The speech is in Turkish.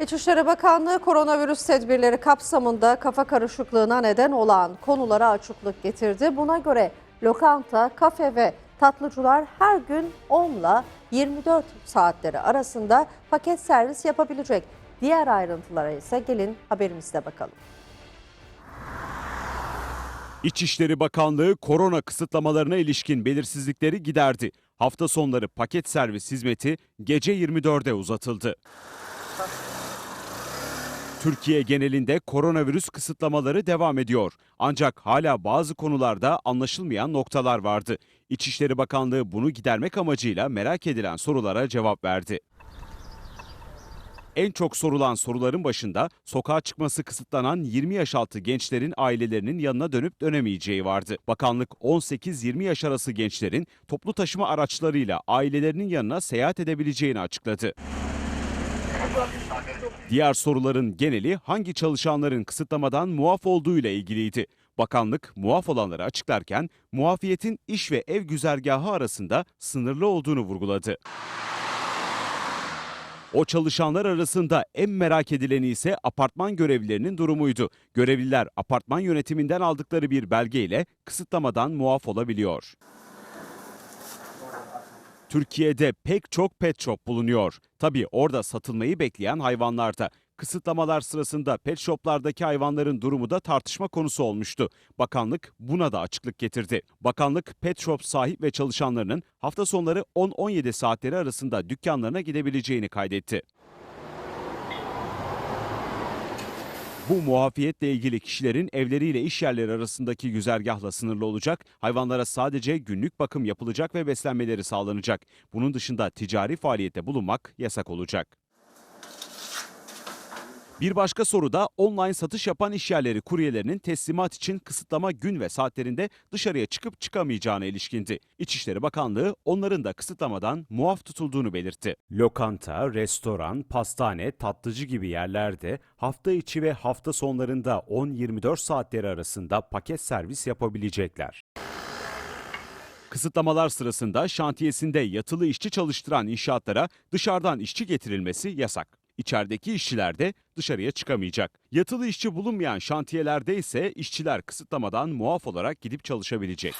İçişleri Bakanlığı koronavirüs tedbirleri kapsamında kafa karışıklığına neden olan konulara açıklık getirdi. Buna göre lokanta, kafe ve tatlıcılar her gün 10 ile 24 saatleri arasında paket servis yapabilecek. Diğer ayrıntılara ise gelin haberimizde bakalım. İçişleri Bakanlığı korona kısıtlamalarına ilişkin belirsizlikleri giderdi. Hafta sonları paket servis hizmeti gece 24'e uzatıldı. Türkiye genelinde koronavirüs kısıtlamaları devam ediyor. Ancak hala bazı konularda anlaşılmayan noktalar vardı. İçişleri Bakanlığı bunu gidermek amacıyla merak edilen sorulara cevap verdi. En çok sorulan soruların başında sokağa çıkması kısıtlanan 20 yaş altı gençlerin ailelerinin yanına dönüp dönemeyeceği vardı. Bakanlık 18-20 yaş arası gençlerin toplu taşıma araçlarıyla ailelerinin yanına seyahat edebileceğini açıkladı. Diğer soruların geneli hangi çalışanların kısıtlamadan muaf olduğu ile ilgiliydi. Bakanlık muaf olanları açıklarken muafiyetin iş ve ev güzergahı arasında sınırlı olduğunu vurguladı. O çalışanlar arasında en merak edileni ise apartman görevlilerinin durumuydu. Görevliler apartman yönetiminden aldıkları bir belgeyle kısıtlamadan muaf olabiliyor. Türkiye'de pek çok pet shop bulunuyor. Tabii orada satılmayı bekleyen hayvanlar da. Kısıtlamalar sırasında pet shoplardaki hayvanların durumu da tartışma konusu olmuştu. Bakanlık buna da açıklık getirdi. Bakanlık pet shop sahip ve çalışanlarının hafta sonları 10-17 saatleri arasında dükkanlarına gidebileceğini kaydetti. Bu muafiyetle ilgili kişilerin evleriyle iş yerleri arasındaki güzergahla sınırlı olacak, hayvanlara sadece günlük bakım yapılacak ve beslenmeleri sağlanacak. Bunun dışında ticari faaliyette bulunmak yasak olacak. Bir başka soru da online satış yapan işyerleri kuryelerinin teslimat için kısıtlama gün ve saatlerinde dışarıya çıkıp çıkamayacağına ilişkindi. İçişleri Bakanlığı onların da kısıtlamadan muaf tutulduğunu belirtti. Lokanta, restoran, pastane, tatlıcı gibi yerlerde hafta içi ve hafta sonlarında 10-24 saatleri arasında paket servis yapabilecekler. Kısıtlamalar sırasında şantiyesinde yatılı işçi çalıştıran inşaatlara dışarıdan işçi getirilmesi yasak. İçerideki işçiler de dışarıya çıkamayacak. Yatılı işçi bulunmayan şantiyelerde ise işçiler kısıtlamadan muaf olarak gidip çalışabilecek.